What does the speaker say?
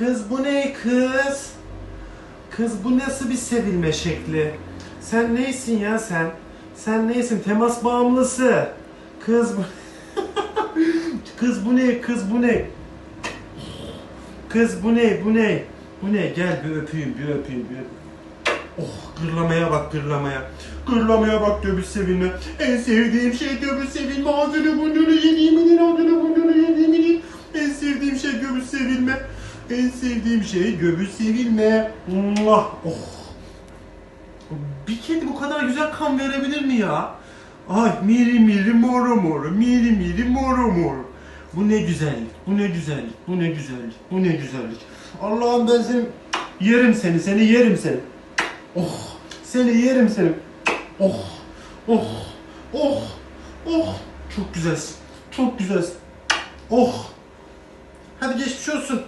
Kız bu ne kız? Kız bu nasıl bir sevilme şekli? Sen neysin ya sen? Sen neysin? Temas bağımlısı. Kız bu... kız bu ne? Kız bu ne? Kız bu ne? Bu ne? Bu ne? Gel bir öpeyim, bir öpeyim, bir. Oh gırlamaya bak gırlamaya. Gırlamaya bak göbüs sevilme. En sevdiğim şey göbüs sevilme. Ağzını burnunu yediğimin ağzını burnunu yediğimin. En sevdiğim şey göbüs sevilme. En sevdiğim şey göbüs sevilme. Muah! Oh. Bir kedi bu kadar güzel kan verebilir mi ya? Ay miri miri moro moro, miri miri moro moro. Bu ne güzellik, bu ne güzellik, bu ne güzellik, bu ne güzellik. Allah'ım ben seni yerim seni, seni yerim seni. Oh, seni yerim seni. Oh, oh, oh, oh. Çok güzelsin, çok güzelsin. Oh. Hadi geçmiş olsun.